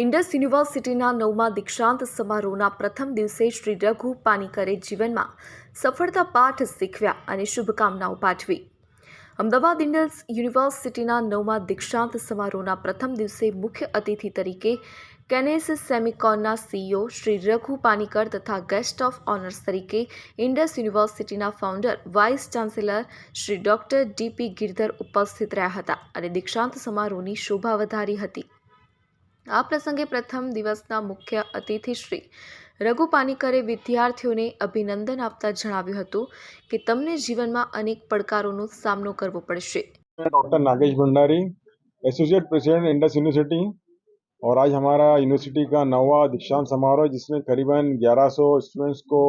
ઇન્ડસ યુનિવર્સિટીના નવમા દીક્ષાંત સમારોહના પ્રથમ દિવસે શ્રી રઘુ પાનીકરે જીવનમાં સફળતા પાઠ શીખવ્યા અને શુભકામનાઓ પાઠવી અમદાવાદ ઇન્ડસ યુનિવર્સિટીના નવમા દીક્ષાંત સમારોહના પ્રથમ દિવસે મુખ્ય અતિથિ તરીકે કેનેસ સેમિકોનના સીઈઓ શ્રી રઘુ પાનીકર તથા ગેસ્ટ ઓફ ઓનર્સ તરીકે ઇન્ડસ યુનિવર્સિટીના founder vice chancellor Shri doctor DP Girdhar ઉપસ્થિત રહ્યા હતા અને દીક્ષાંત સમારોહની શોભા વધારી હતી આ પ્રસંગે પ્રથમ દિવસના મુખ્ય અતિથિ શ્રી રઘુપાણી કરે વિદ્યાર્થીઓને અભિનંદન આપતા જણાવ્યું હતું કે તમને જીવનમાં અનેક પડકારોનો સામનો કરવો પડશે doctor Nagesh Bhandari associate president and university ઓર આજ ہمارا યુનિવર્સિટી કા નવ આ દિશાન સમારોહ જિસમે કરીબન 1100 સ્ટુડન્ટ્સ કો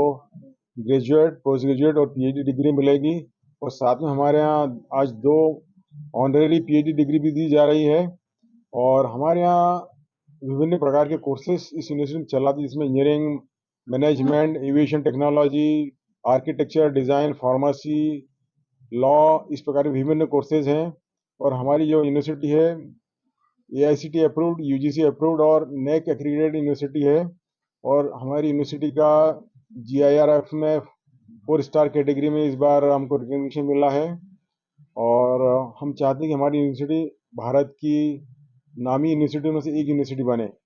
ગ્રેજ્યુએટ પોસ્ટ ગ્રેજ્યુએટ ઓર પી એચ ડી ડિગ્રી મિલેગી ઓર સાથમે હમારે યહ આજ દો honorary P H D degree ભી દી જા રહી હૈ ઓર હમારે યહ विभिन्न प्रकार के कोर्सेज इस यूनिवर्सिटी में चलाती है जिसमें engineering management aviation technology architecture design pharmacy law इस प्रकार के विभिन्न कोर्सेज हैं और हमारी जो यूनिवर्सिटी है A I C T approved U G C approved और नेक एक्रीडेड यूनिवर्सिटी है और हमारी यूनिवर्सिटी का जी आई आर एफ में फोर स्टार कैटेगरी में इस बार हमको रिकग्निशन मिला है और हम चाहते हैं कि हमारी यूनिवर्सिटी भारत की नामी युनिव्हर्सिटीमध्ये एक युनिव्हर्सिटी बने